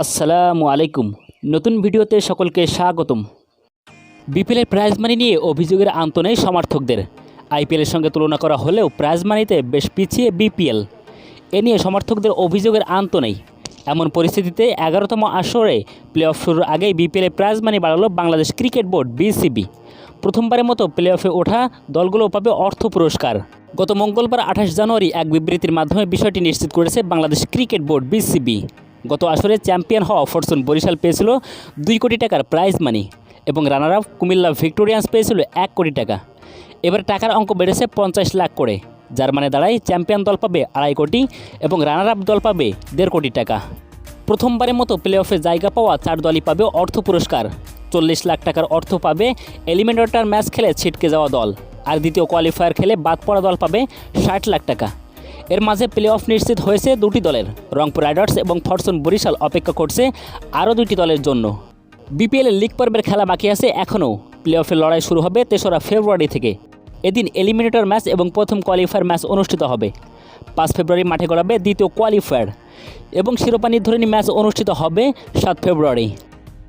আসসালামু আলাইকুম। নতুন ভিডিওতে সকলকে স্বাগতম। বিপিএলের প্রাইজ মানি নিয়ে অভিযোগের আন্ত নেই সমর্থকদের। আইপিএলের সঙ্গে তুলনা করা হলেও প্রাইজ মানিতে বেশ পিছিয়ে বিপিএল। এ নিয়ে সমর্থকদের অভিযোগের আন্ত নেই। এমন পরিস্থিতিতে এগারোতম আসরে প্লে অফ শুরুর আগেই বিপিএলের প্রাইজ মানি বাড়ালো বাংলাদেশ ক্রিকেট বোর্ড, বিসিবি। প্রথমবারের মতো প্লে অফে ওঠা দলগুলো পাবে অর্থ পুরস্কার। গত মঙ্গলবার আঠাশ জানুয়ারি এক বিবৃতির মাধ্যমে বিষয়টি নিশ্চিত করেছে বাংলাদেশ ক্রিকেট বোর্ড, বিসিবি। গত আসরে চ্যাম্পিয়ন হওয়া ফরচুন বরিশাল পেয়েছিল দুই কোটি টাকার প্রাইজ মানি এবং রানার আপ কুমিল্লা ভিক্টোরিয়ান্স পেয়েছিল এক কোটি টাকা। এবার টাকার অঙ্ক বেড়েছে পঞ্চাশ লাখ করে। যার মানে দাঁড়ায় চ্যাম্পিয়ন দল পাবে আড়াই কোটি এবং রানার আপ দল পাবে দেড় কোটি টাকা। প্রথমবারের মতো প্লে অফে জায়গা পাওয়া চার দলই পাবে অর্থ পুরস্কার। চল্লিশ লাখ টাকার অর্থ পাবে এলিমিনেটর ম্যাচ খেলে ছিটকে যাওয়া দল। আর দ্বিতীয় কোয়ালিফায়ার খেলে বাদ পড়া দল পাবে ষাট লাখ টাকা। এর মাঝে প্লে অফ নিশ্চিত হয়েছে দুটি দলের। রংপুর রাইডার্স এবং ফরচুন বরিশাল অপেক্ষা করছে আরও দুটি দলের জন্য। বিপিএলের লিগ পর্বের খেলা বাকি আছে এখনও। প্লে অফের লড়াই শুরু হবে তেসরা ফেব্রুয়ারি থেকে। এদিন এলিমিনেটর ম্যাচ এবং প্রথম কোয়ালিফায়ার ম্যাচ অনুষ্ঠিত হবে। পাঁচ ফেব্রুয়ারি মাঠে গড়াবে দ্বিতীয় কোয়ালিফায়ার এবং শিরোপা নির্ধারণী ম্যাচ অনুষ্ঠিত হবে সাত ফেব্রুয়ারি।